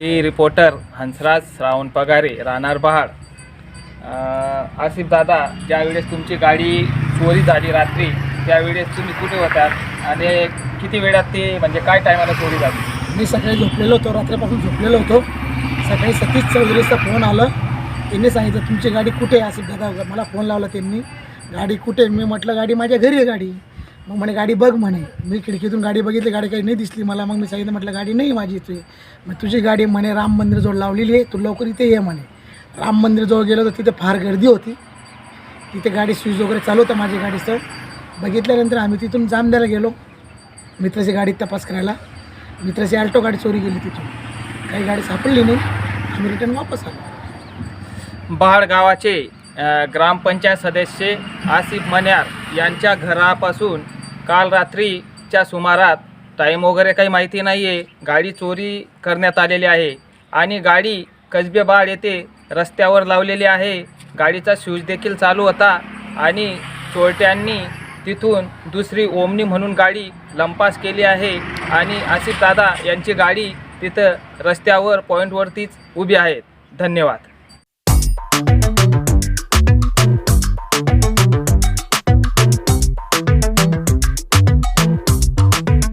Reporter Hansraj Shravan Pagare राहणार बहाड. आसिफ दादा ज्यावेळेस तुमची गाडी चोरी झाली रात्री त्यावेळेस तुम्ही कुठे होतात आणि किती वेळात ते म्हणजे काय टायमाला चोरी झाली? मी सकाळी झोपलेलो होतो रात्रीपासून झोपलेलो होतो. सकाळी सतीश चौधरीचा फोन आला. त्यांनी सांगितलं तुमची गाडी कुठे आहे? आसिफ दादा मला फोन लावला त्यांनी. गाडी कुठे आहे? मी म्हटलं गाडी माझ्या घरी आहे गाडी. मग म्हणे गाडी बघ म्हणे. मी खिडकीतून गाडी बघितली गाडी काही नाही दिसली मला. मग मी सांगितलं म्हटलं गाडी नाही माझी इथे. मग तुझी गाडी म्हणे राम मंदिरजवळ लावलेली आहे. तू लवकर इथे ये म्हणे. राम मंदिरजवळ गेलो तर तिथे फार गर्दी होती. तिथे गाडी स्विच वगैरे चालू होतं माझी गाडीचं. बघितल्यानंतर आम्ही तिथून जामद्याला गेलो मित्राची गाडी तपास करायला. मित्राची अल्टो गाडी चोरी गेली तिथून. काही गाडी सापडली नाही. आम्ही रिटर्न वापस आलो. बहाड गावाचे ग्रामपंचायत सदस्य आसिफ मन्यार यांच्या घरापासून काल रात्रीच्या सुमारात टाईम वगैरे काही माहिती नाही आहे गाडी चोरी करण्यात आलेली आहे आणि गाडी कसबेबाड येथे रस्त्यावर लावलेली आहे. गाडीचा शूज देखील चालू होता आणि चोरट्यांनी तिथून दुसरी ओमनी म्हणून गाडी लंपास केली आहे आणि आसिफ दादा यांची गाडी तिथं रस्त्यावर पॉईंटवरतीच उभी आहेत. धन्यवाद.